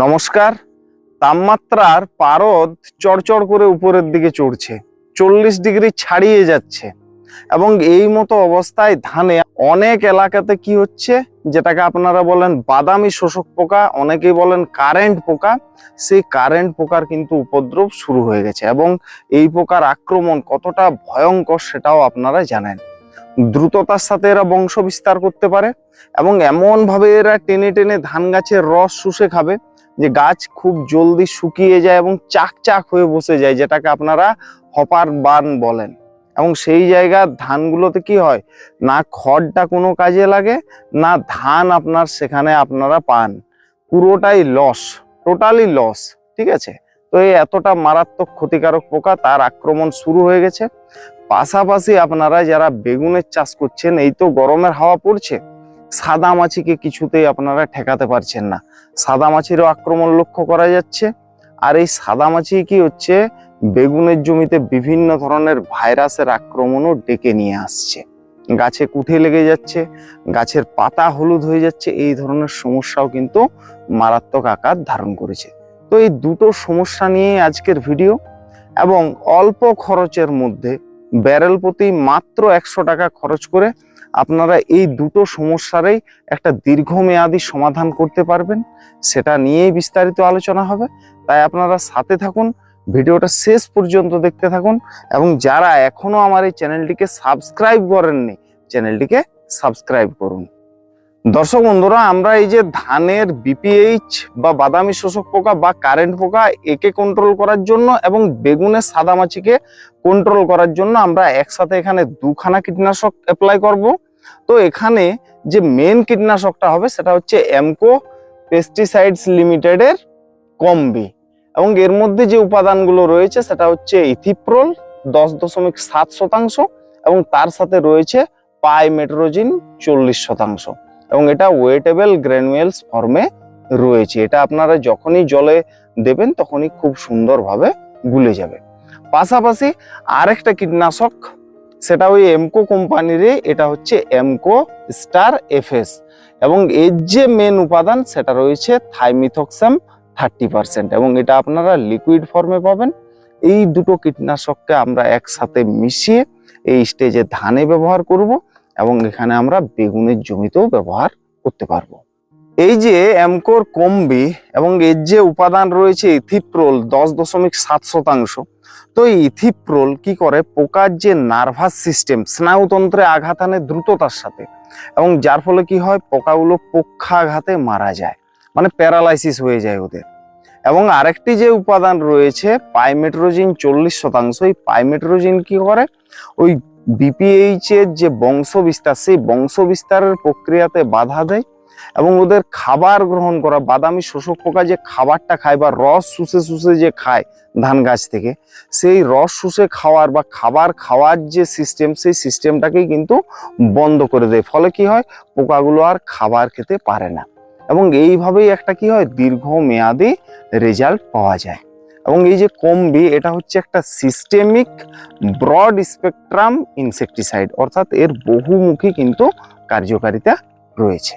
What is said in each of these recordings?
নমস্কার। তাপমাত্রার পারদ চড়চড় করে উপরের দিকে চড়ছে, চল্লিশ ডিগ্রি ছাড়িয়ে যাচ্ছে। এবং এই মতো অবস্থায় ধানে অনেক এলাকাতে কি হচ্ছে, যেটাকে আপনারা বলেন বাদামি শোষক পোকা, অনেকেই বলেন কারেন্ট পোকা, সেই কারেন্ট পোকার কিন্তু উপদ্রব শুরু হয়ে গেছে এবং এই পোকার আক্রমণ কতটা ভয়ঙ্কর সেটাও আপনারা জানেন। দ্রুততার সাথে এরা বংশ বিস্তার করতে পারে এবং এমন ভাবে এরা টেনে টেনে ধান গাছের রস শুষে খাবে যে গাছ খুব জলদি শুকিয়ে যায় এবং চাক চাক হয়ে বসে যায়, যেটাকে আপনারা হপার বান বলেন। এবং সেই জায়গার ধানগুলোতে কি হয়? না খড়টা কোনো কাজে লাগে, না ধান আপনার সেখানে আপনারা পান। পুরোটাই লস, টোটালি লস, ঠিক আছে? তো এই এতটা মারাত্মক ক্ষতিকারক পোকা, তার আক্রমণ শুরু হয়ে গেছে। পাশাপাশি আপনারা যারা বেগুনের চাষ করছেন, এই তো গরমের হাওয়া পড়ছে সাদা মাছিকে কিছুতেই আপনারা ঠেকাতে পারছেন না। সাদা মাছিরও আক্রমণ লক্ষ্য করা যাচ্ছে। আর এই সাদা মাছি কি হচ্ছে? বেগুনের জমিতে বিভিন্ন ধরনের ভাইরাসের আক্রমণও ডেকে নিয়ে আসছে। গাছে কুঠে লেগে যাচ্ছে, গাছের পাতা হলুদ হয়ে যাচ্ছে, এই ধরনের সমস্যাও কিন্তু মারাত্মক আকার ধারণ করেছে। তো এই দুটো সমস্যা নিয়ে আজকের ভিডিও এবং অল্প খরচের মধ্যে ব্যারেল প্রতি মাত্র একশো টাকা খরচ করে আপনারা এই দুটো সমস্যারই একটা দীর্ঘমেয়াদী সমাধান করতে পারবেন। সেটা নিয়েই বিস্তারিত আলোচনা হবে। তাই আপনারা সাথে থাকুন, ভিডিওটা শেষ পর্যন্ত দেখতে থাকুন এবং যারা এখনও আমার এই চ্যানেলটিকে সাবস্ক্রাইব করেননি, চ্যানেলটিকে সাবস্ক্রাইব করুন। দর্শক বন্ধুরা, আমরা এই যে ধানের বিপিএইচ বা বাদামি শোষক পোকা বা কারেন্ট পোকা, একে কন্ট্রোল করার জন্য এবং বেগুনের সাদা মাছিকে কন্ট্রোল করার জন্য আমরা একসাথে এখানে দুখানা কীটনাশক অ্যাপ্লাই করব। তো এখানে যে মেন কীটনাশকটা হবে, সেটা হচ্ছে এমকো পেস্টিসাইডস লিমিটেডের কম্বি এবং এর মধ্যে যে উপাদানগুলো রয়েছে, সেটা হচ্ছে ইথিপ্রোল, দশ দশমিক সাত শতাংশ এবং তার সাথে রয়েছে পাইমেট্রোজিন চল্লিশ শতাংশ। এবং এটা ওয়েটেবল গ্র্যানুয়েলস ফর্মে রয়েছে। এটা আপনারা যখনই জলে দেবেন, তখনই খুব সুন্দরভাবে গুলে যাবে। পাশাপাশি আরেকটা কীটনাশক, সেটা ওই এমকো কোম্পানিরই, এটা হচ্ছে এমকো স্টার এফএস এবং এর যে মেন উপাদান, সেটা রয়েছে থাইমিথক্সাম থার্টি পার্সেন্ট এবং এটা আপনারা লিকুইড ফর্মে পাবেন। এই দুটো কীটনাশককে আমরা একসাথে মিশিয়ে এই স্টেজে ধানে ব্যবহার করব। এবং এখানে আমরা বেগুনের জমিতেও ব্যবহার করতে পারব। এই যে এমকোর কম্বি এবং এর যে উপাদান রয়েছে ইথিপ্রোল দশ দশমিক সাত শতাংশ, তো এই ইথিপ্রোল কি করে? পোকার যে নার্ভাস সিস্টেম, স্নায়ুতন্ত্রে আঘাত আনে দ্রুততার সাথে এবং যার ফলে কি হয়? পোকাগুলো পক্ষাঘাতে মারা যায় মানে প্যারালাইসিস হয়ে যায় ওদের। এবং আরেকটি যে উপাদান রয়েছে, পাইমেট্রোজিন চল্লিশ শতাংশ, এই পাইমেট্রোজিন কি করে? ওই বিপিএইচ এর যে বংশ বিস্তার সেই বংশ বিস্তারের প্রক্রিয়াতে বাধা দেয় এবং ওদের খাবার গ্রহণ করা, বাদামি শোষক পোকা যে খাবারটা খায় বা রস শুষে শুষে যে খায় ধান গাছ থেকে, সেই রস শুষে খাওয়ার বা খাবার খাওয়ার যে সিস্টেম সেই সিস্টেমটাকেই কিন্তু বন্ধ করে দেয়। ফলে কি হয়? পোকাগুলো আর খাবার খেতে পারে না। এবং এইভাবেই একটা কি হয়? দীর্ঘমেয়াদী রেজাল্ট পাওয়া যায়। এবং এই যে কম্বি, এটা হচ্ছে একটা সিস্টেমিক ব্রড স্পেকট্রাম ইনসেকটিসাইড অর্থাৎ এর বহুমুখী কিন্তু কার্যকারিতা রয়েছে।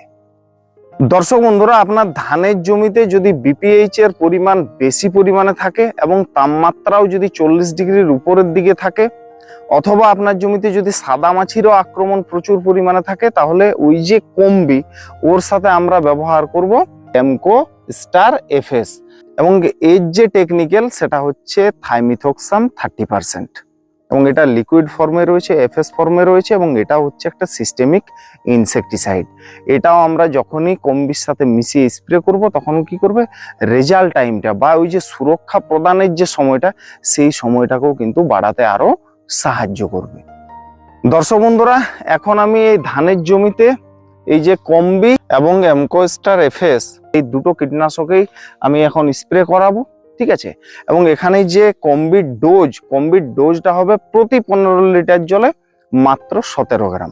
দর্শক বন্ধুরা, আপনার ধানের জমিতে যদি বিপিএইচ এর পরিমাণ বেশি পরিমাণে থাকে এবং তাপমাত্রাও যদি চল্লিশ ডিগ্রির উপরের দিকে থাকে, অথবা আপনার জমিতে যদি সাদা মাছিরও আক্রমণ প্রচুর পরিমাণে থাকে, তাহলে ওই যে কম্বি, ওর সাথে আমরা ব্যবহার করব এমকো স্টার এফএস এবং এর যে টেকনিক্যাল সেটা হচ্ছে থাইমিথক্সাম থার্টি পার্সেন্ট। এবং এটা লিকুইড ফর্মে রয়েছে এফএস ফর্মে রয়েছে এবং এটা হচ্ছে একটা সিস্টেমিক ইনসেকটিসাইড এটাও আমরা যখনই কম্বির সাথে মিশিয়ে স্প্রে করব, তখন কি করবে? রেজাল্ট টাইমটা বা ওই যে সুরক্ষা প্রদানের যে সময়টা, সেই সময়টাকেও কিন্তু বাড়াতে আরও সাহায্য করবে। দর্শক বন্ধুরা, এখন আমি এই ধানের জমিতে এই যে কম্বি এবং এমকোস্টার এফএস, এই দুটো কীটনাশকেই আমি এখন স্প্রে করাবো, ঠিক আছে? এবং এখানে যে কম্বির ডোজ কম্বির ডোজটা হবে প্রতি পনেরো লিটার জলে মাত্র সতেরো গ্রাম।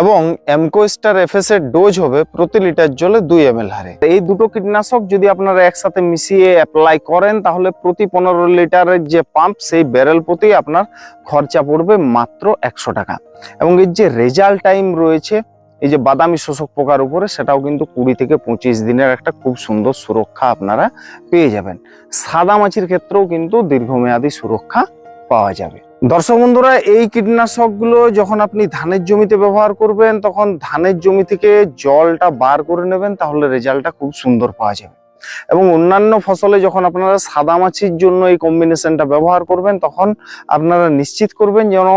এবং এমকোস্টার এফএস এর ডোজ হবে প্রতি লিটার জলে দুই এম এল হারে। এই দুটো কীটনাশক যদি আপনারা একসাথে মিশিয়ে অ্যাপ্লাই করেন, তাহলে প্রতি পনেরো লিটারের যে পাম্প সেই ব্যারেল প্রতি আপনার খরচা পড়বে মাত্র একশো টাকা। এবং এর যে রেজাল্ট টাইম রয়েছে এই যে বাদামি শোষক পোকার উপরে সেটাও কিন্তু কুড়ি থেকে পঁচিশ দিনের একটা খুব সুন্দর সুরক্ষা আপনারা পেয়ে যাবেন। সাদা মাছির ক্ষেত্রেও কিন্তু দীর্ঘমেয়াদী সুরক্ষা পাওয়া যাবে। দর্শক বন্ধুরা, এই কীটনাশকগুলো যখন আপনি ধানের জমিতে ব্যবহার করবেন, তখন ধানের জমি থেকে জলটা বার করে নেবেন, তাহলে রেজাল্টটা খুব সুন্দর পাওয়া যাবে। এবং অন্যান্য ফসলে যখন আপনারা সাদা মাছির জন্য এই কম্বিনেশনটা ব্যবহার করবেন, তখন আপনারা নিশ্চিত করবেন যেন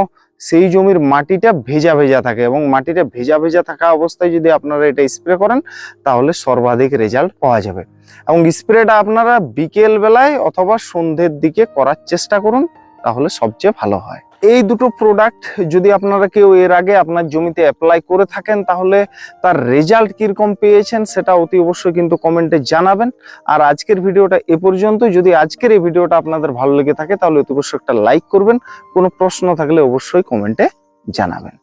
সেই জমির মাটিটা ভেজা ভেজা থাকে এবং মাটিটা ভেজা ভেজা থাকা অবস্থায় যদি আপনারা এটা স্প্রে করেন, তাহলে সর্বাধিক রেজাল্ট পাওয়া যাবে। এবং স্প্রেটা আপনারা বিকেল বেলায় অথবা সন্ধ্যের দিকে করার চেষ্টা করুন। তাহলে সবচেয়ে ভালো হয়। এই দুটো প্রোডাক্ট যদি আপনারা কেউ এর আগে আপনার জমিতে অ্যাপ্লাই করে থাকেন, তাহলে তার রেজাল্ট কীরকম পেয়েছেন সেটা অতি অবশ্যই কিন্তু কমেন্টে জানাবেন। আর আজকের ভিডিওটা এ পর্যন্ত যদি আজকের এই ভিডিওটা আপনাদের ভালো লেগে থাকে, তাহলে অতি অবশ্যই একটা লাইক করবেন। কোনো প্রশ্ন থাকলে অবশ্যই কমেন্টে জানাবেন।